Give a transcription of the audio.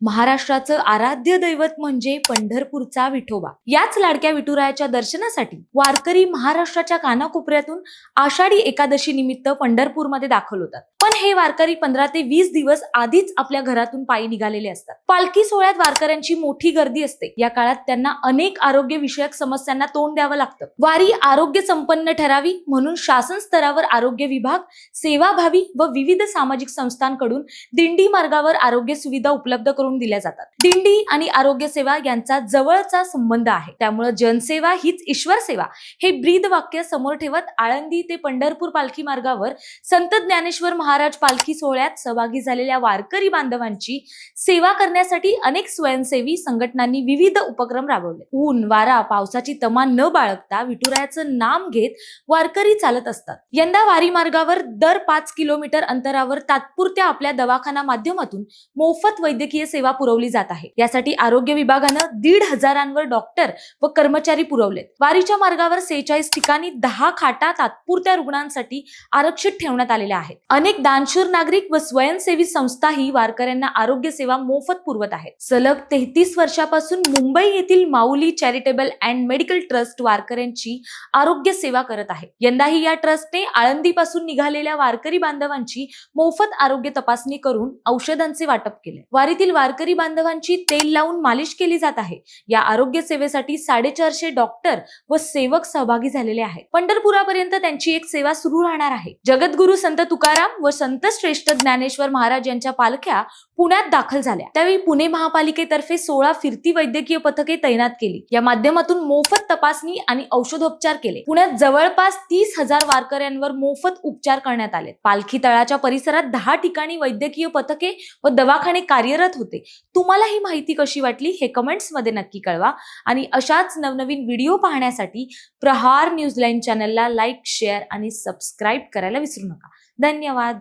महाराष्ट्राचं आराध्य दैवत म्हणजे पंढरपूरचा विठोबा. याच लाडक्या विठुरायाच्या दर्शनासाठी वारकरी महाराष्ट्राच्या कानाकोपऱ्यातून आषाढी एकादशी निमित्त पंढरपूरमध्ये दाखल होतात. पण हे वारकरी पंधरा ते वीस दिवस आधीच आपल्या घरातून पायी निघालेले असतात. पालखी सोहळ्यात वारकऱ्यांची मोठी गर्दी असते. या काळात त्यांना अनेक आरोग्य विषयक समस्यांना तोंड द्यावं लागतं. वारी आरोग्य संपन्न ठरावी म्हणून शासन स्तरावर आरोग्य विभाग सेवाभावी व विविध सामाजिक संस्थांकडून दिंडी मार्गावर आरोग्य सुविधा उपलब्ध करून दिल्या जातात. दिंडी आणि आरोग्य सेवा यांचा जवळचा संबंध आहे. त्यामुळे जनसेवा हीच ईश्वर सेवा. हे ब्रीद वाक्य समोर ठेवत आळंदी ते पंढरपूर पालखी मार्गावर संत ज्ञानेश्वर महाराज पालखी सोहळ्यात सहभागी झालेल्या वारकरी बांधवांची सेवा करण्यासाठी अनेक स्वयंसेवी संघटनांनी विविध उपक्रम राबवले. ऊन वारा पावसाची तमा न बाळगता विठुरायाचं नाम घेत वारकरी चालत असतात. यंदा वारी मार्गावर दर पाच किलोमीटर अंतरावर तात्पुरत्या आपल्या दवाखाना माध्यमातून मोफत वैद्यकीय सेवा पुरवली जात आहे. यासाठी आरोग्य विभागानं दीड हजारांवर डॉक्टर व कर्मचारी पुरवलेत. वारीच्या मार्गावर सेहेचाळीस ठिकाणी दहा खाटा तात्पुरत्या रुग्णांसाठी आरक्षित ठेवण्यात आलेल्या आहेत. अनेक दानशूर नागरिक व स्वयंसेवी संस्थाही वारकऱ्यांना आरोग्य सेवा मोफत पुरवत आहेत. सलग तेहतीस वर्षापासून मुंबई येथील Mauli charitable and medical trust वारकऱ्यांची आरोग्य सेवा करत आहे. यंदाही या ट्रस्टने आळंदीपासून निघालेल्या वारकरी बांधवांची मोफत आरोग्य तपासणी करून औषधांचे वाटप केले. वारीतील वारकरी बांधवांची तेल लावून मालिश केली जात आहे. या आरोग्य सेवेसाठी साडेचारशे डॉक्टर व सेवक सहभागी झालेले आहेत. पंढरपुरापर्यंत त्यांची एक सेवा सुरू राहणार आहे. जगद्गुरु संत तुकाराम व संत श्रेष्ठ ज्ञानेश्वर महाराज यांच्या पालख्या पुण्यात दाखल झाल्या. त्यावेळी पुणे महापालिकेतर्फे सोळा फिरती वैद्यकीय पथके तैनात केली. या माध्यमातून मोफत तपासणी आणि औषधोपचार केले. पुण्यात जवळपास तीस हजार वारकऱ्यांवर मोफत उपचार करण्यात आले. पालखी तळाच्या परिसरात दहा ठिकाणी वैद्यकीय पथके व दवाखाने कार्यरत होते. तुम्हाला ही माहिती कशी वाटली हे कमेंट्समध्ये नक्की कळवा. आणि अशाच नवनवीन व्हिडिओ पाहण्यासाठी प्रहार न्यूज लाईन चॅनलला लाईक शेअर आणि सबस्क्राईब करायला विसरू नका. धन्यवाद.